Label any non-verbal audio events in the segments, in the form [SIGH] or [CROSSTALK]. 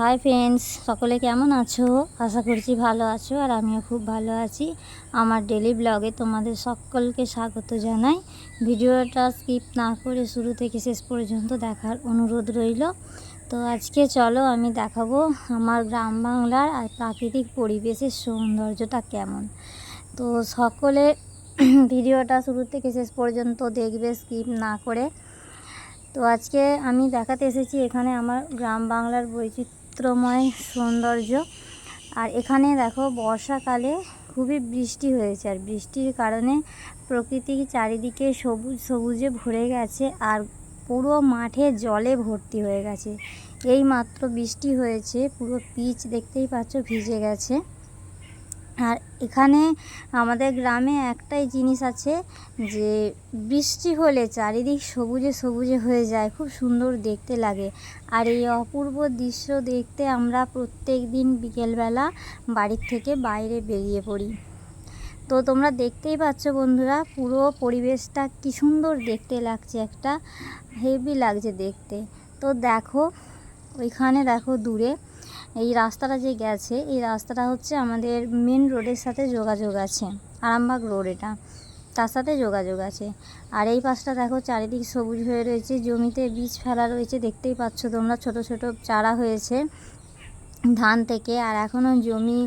Hi friends সকলে কেমন আছো? আশা করছি ভালো আছো আর আমিও খুব ভালো আছি। আমার ডেলি ব্লগে তোমাদের সকলকে স্বাগত জানাই। ভিডিওটা স্কিপ না করে শুরু থেকে শেষ পর্যন্ত দেখার অনুরোধ রইল। তো আজকে চলো আমি দেখাবো আমার গ্রাম বাংলার আর প্রাকৃতিক পরিবেশের সৌন্দর্যটা কেমন। তো সকলে ভিডিওটা শুরু থেকে শেষ পর্যন্ত দেখবে স্কিপ না করে। তো আজকে আমি দেখাতে এসেছি এখানে আমার গ্রাম বাংলার বৈচিত্র্যময় সৌন্দর্য। আর এখানে দেখো বর্ষাকালে খুবই বৃষ্টি হয়েছে। আর বৃষ্টির কারণে প্রকৃতি চারিদিকে সবুজ সবুজে ভরে গেছে আর পুরো মাঠে জলে ভর্তি হয়ে গেছে। এই মাত্র বৃষ্টি হয়েছে, পুরো পিচ দেখতেই পাচ্ছ ভিজে গেছে। আর এখানে আমাদের গ্রামে একটাই জিনিস আছে যে বৃষ্টি হলে চারিদিক সবুজে সবুজে হয়ে যায়, খুব সুন্দর দেখতে লাগে। আর এই অপূর্ব দৃশ্য দেখতে আমরা প্রত্যেক দিন বিকেলবেলা বাড়ির থেকে বাইরে বেরিয়ে পড়ি। তো তোমরা দেখতেই পাচ্ছ বন্ধুরা, পুরো পরিবেশটা কি সুন্দর দেখতে লাগছে, একটা হেভি লাগছে দেখতে। তো দেখো, ওইখানে দেখো দূরে এই রাস্তাটা যে গেছে, এই রাস্তাটা হচ্ছে আমাদের মেন রোডের সাথে যোগাযোগ আছে, আরামবাগ রোড এটা। তার সাথে যোগাযোগ আছে। আর এই পাশটা দেখো, চারিদিক সবুজ হয়ে রয়েছে, জমিতে বীজ ফেলা রয়েছে, দেখতেই পাচ্ছ তোমরা ছোট ছোট চারা হয়েছে ধান থেকে। আর এখনও জমি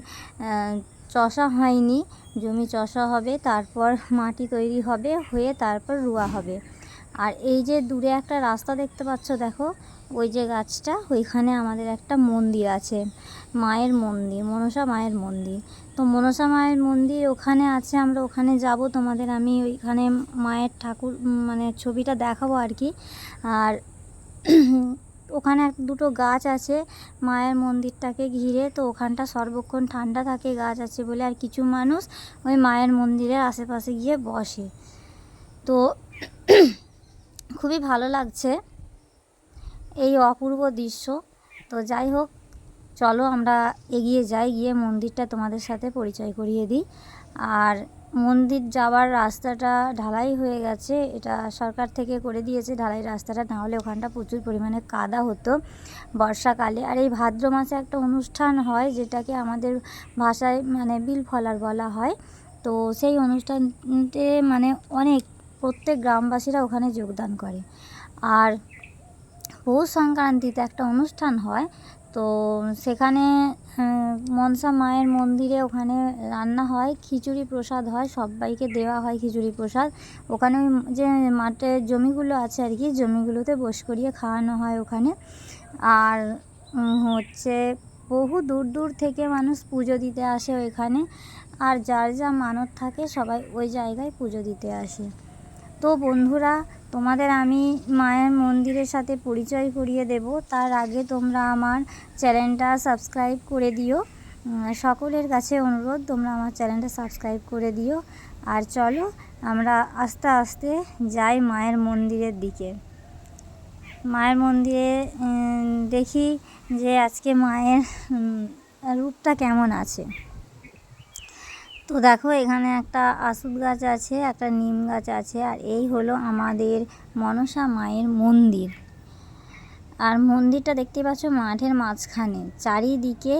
চষা হয়নি। জমি চষা হবে, তারপর মাটি তৈরি হবে, হয়ে তারপর রোয়া হবে। আর এই যে দূরে একটা রাস্তা দেখতে পাচ্ছ, দেখো ওই যে গাছটা, ওইখানে আমাদের একটা মন্দির আছে, মায়ের মন্দির, মনসা মায়ের মন্দির। তো মনসা মায়ের মন্দির ওখানে আছে, আমরা ওখানে যাব, তোমাদের আমি ওইখানে মায়ের ঠাকুর মানে ছবিটা দেখাবো আর কি। আর [CLEARS THROAT] ওখানে এক দুটো গাছ আছে, মায়ের মন্দিরটাকে ঘিরে, তো ওখানটা সর্বক্ষণ ঠান্ডা থাকে, গাছ আছে বলে, আর কিছু মানুষ ওই মায়ের মন্দিরের আশেপাশে গিয়ে বসে। তো [CLEARS THROAT] খুবই ভালো লাগছে। এই অপূর্ব দৃশ্য। তো যাই হোক, চলো আমরা এগিয়ে যাই, গিয়ে মন্দিরটা তোমাদের সাথে পরিচয় করিয়ে দিই। আর মন্দির যাওয়ার রাস্তাটা ঢালাই হয়ে গেছে, এটা সরকার থেকে করে দিয়েছে ঢালাই রাস্তাটা, নাহলে ওখানটা প্রচুর পরিমাণে কাদা হতো বর্ষাকালে। আর এই ভাদ্র মাসে একটা অনুষ্ঠান হয়, যেটাকে আমাদের ভাষায় মানে বিল ফলার বলা হয়। তো সেই অনুষ্ঠানতে মানে অনেক, প্রত্যেক গ্রামবাসীরা ওখানে যোগদান করে। আর পৌষ সংক্রান্তিতে একটা অনুষ্ঠান হয়। তো সেখানে মনসা মায়ের মন্দিরে ওখানে রান্না হয়, খিচুড়ি প্রসাদ হয়, সবাইকে দেওয়া হয় খিচুড়ি প্রসাদ। ওখানে ওই যে মাঠের জমিগুলো আছে আর কি, জমিগুলোতে বস করিয়ে খাওয়ানো হয় ওখানে। আর হচ্ছে বহু দূর দূর থেকে মানুষ পুজো দিতে আসে ওইখানে। আর যার যা মানত থাকে সবাই ওই জায়গায় পুজো দিতে আসে। তো বন্ধুরা তোমাদের আমি মায়ের মন্দিরের সাথে পরিচয় করিয়ে দেব। তার আগে তোমরা আমার চ্যানেলটা সাবস্ক্রাইব করে দিও। সকলের কাছে অনুরোধ, তোমরা আমার চ্যানেলটা সাবস্ক্রাইব করে দিও। আর চলো, আমরা আস্তে আস্তে যাই মায়ের মন্দিরের দিকে। মায়ের মন্দিরে দেখি যে আজকে মায়ের রূপটা কেমন আছে। তো দেখো, এখানে একটা আসুদ গাছ আছে, একটা নিম গাছ আছে, আর এই হলো আমাদের মনসা মায়ের মন্দির। আর মন্দিরটা দেখতে পাচ্ছ মাঠের মাঝখানে। চারিদিকে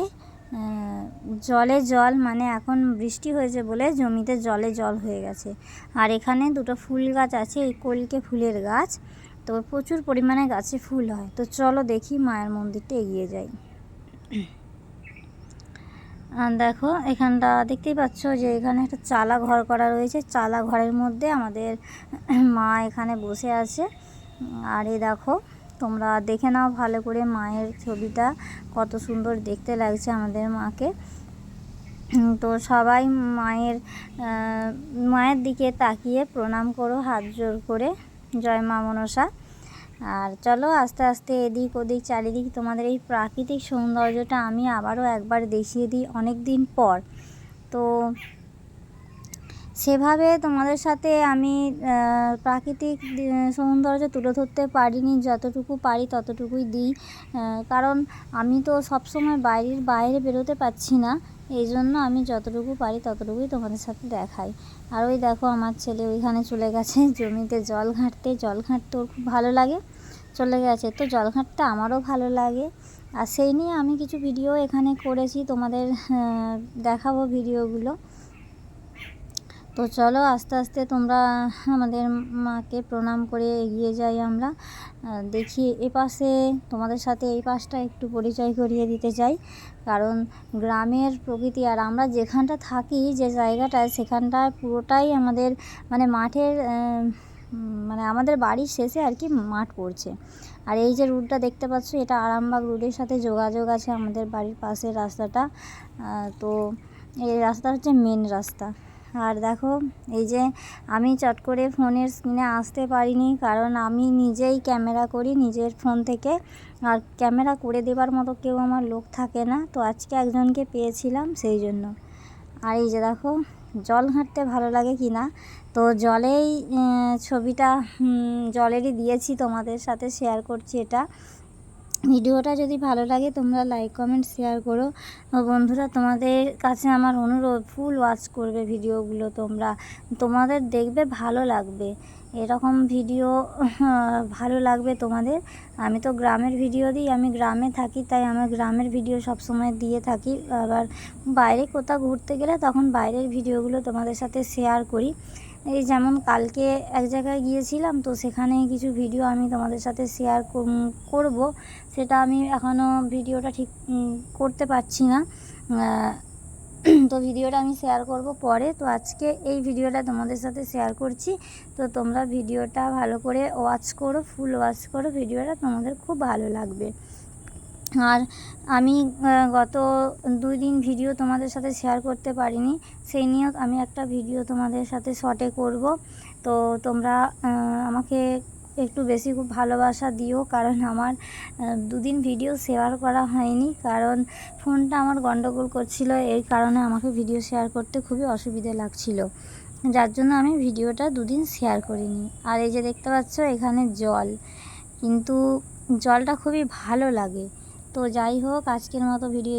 জলে জল মানে এখন বৃষ্টি হয়েছে বলে জমিতে জলে জল হয়ে গেছে। আর এখানে দুটো ফুল গাছ আছে, এই কলকে ফুলের গাছ। তো প্রচুর পরিমাণে গাছে ফুল হয়। তো চলো দেখি মায়ের মন্দিরটা এগিয়ে যাই। দেখো, এখানটা দেখতেই পাচ্ছ যে এখানে একটা চালা ঘর করা রয়েছে। চালা ঘরের মধ্যে আমাদের মা এখানে বসে আছে। আর এই দেখো, তোমরা দেখে নাও ভালো করে মায়ের ছবিটা কত সুন্দর দেখতে লাগছে আমাদের মাকে। তো সবাই মায়ের মায়ের দিকে তাকিয়ে প্রণাম করো, হাত জোর করে। জয় মা মনসা। আর চলো আস্তে আস্তে এদিক ওদিক, চারিদিক তোমাদের এই প্রাকৃতিক সৌন্দর্যটা আমি আবারও একবার দেখিয়ে দিই অনেক দিন পর। তো সেভাবে তোমাদের সাথে আমি প্রাকৃতিক সৌন্দর্য তুলে ধরতে পারিনি, যতটুকু পারি ততটুকুই দিই। কারণ আমি তো সবসময় বাইরের, বাইরে বেরোতে পারছি না। এই জন্য আমি যতটুকু পারি ততটুকুই তোমাদের সাথে দেখাই। আর ওই দেখো আমার ছেলে ওইখানে চলে গেছে, [LAUGHS] জমিতে জল ঘাঁটতে। জল ঘাঁটতে ওর খুব ভালো লাগে, চলে গেছে। তো জল ঘাঁটতে আমারও ভালো লাগে। আর সেই নিয়ে আমি কিছু ভিডিও এখানে করেছি, তোমাদের দেখাবো ভিডিওগুলো তো চলো আস্তে আস্তে তোমরা আমাদের মাকে প্রণাম করে এগিয়ে যাই আমরা। দেখি এ পাশে তোমাদের সাথে এই পাশটা একটু পরিচয় করিয়ে দিতে চাই। কারণ গ্রামের প্রকৃতি আর আমরা যেখানটা থাকি, যে জায়গাটায়, সেখানটায় পুরোটাই আমাদের মানে মাঠের মানে আমাদের বাড়ির শেষে আর কি মাঠ পড়ছে। আর এই যে রুটটা দেখতে পাচ্ছ, এটা আরামবাগ রুটের সাথে যোগাযোগ আছে আমাদের বাড়ির পাশের রাস্তাটা। তো এই রাস্তা হচ্ছে মেন রাস্তা। আর দেখো, এই যে আমি চট করে ফোনের স্ক্রিনে আসতে পারিনি, কারণ আমি নিজেই ক্যামেরা করি, নিজের ফোন থেকে। আর ক্যামেরা করে দেবার মতো কেউ আমার লোক থাকে না, তো আজকে একজনকে পেয়েছিলাম সেই জন্য। আর এই যে দেখো, জল ঘাঁটতে ভালো লাগে কি না? তো জলেই ছবিটা জলেরই দিয়েছি তোমাদের সাথে শেয়ার করছি এটা। ভিডিওটা যদি ভালো লাগে, তোমরা লাইক কমেন্ট শেয়ার করো। বন্ধুরা, তোমাদের কাছে আমার অনুরোধ ফুল ওয়াচ করবে ভিডিওগুলো তোমরা। তোমাদের দেখবে ভালো লাগবে। এরকম ভিডিও, [LAUGHS] ভালো লাগবে তোমাদের। আমি তো গ্রামের ভিডিও দিই, আমি গ্রামে থাকি, তাই আমার গ্রামের ভিডিও সব সময় দিয়ে থাকি। আবার বাইরে কোথাও ঘুরতে গেলে তখন বাইরের ভিডিওগুলো তোমাদের সাথে শেয়ার করি। এই যেমন কালকে এক জায়গায় গিয়েছিলাম, তো সেখানে কিছু ভিডিও আমি তোমাদের সাথে শেয়ার করব। সেটা আমি এখনও ভিডিওটা ঠিক করতে পারছি না। তো ভিডিওটা আমি শেয়ার করব পরে। তো আজকে এই ভিডিওটা তোমাদের সাথে শেয়ার করছি। তো তোমরা ভিডিওটা ভালো করে ওয়াচ করো ফুল ওয়াচ করো। ভিডিওটা তোমাদের খুব ভালো লাগবে। আর আমি গত দুই দিন ভিডিও তোমাদের সাথে শেয়ার করতে পারিনি। সেই নিয়েও আমি একটা ভিডিও তোমাদের সাথে শর্টে করব। তো তোমরা আমাকে একটু বেশি খুব ভালোবাসা দিও, কারণ আমার দুদিন ভিডিও শেয়ার করা হয়নি। কারণ ফোনটা আমার গন্ডগোল করছিল, এই কারণে আমাকে ভিডিও শেয়ার করতে খুবই অসুবিধে লাগছিল। যার জন্য আমি ভিডিওটা দুদিন শেয়ার করিনি। আর এই যে দেখতে পাচ্ছ, এখানে জল। কিন্তু জলটা খুবই ভালো লাগে। তো যাই হোক আজকের মতো ভিডিও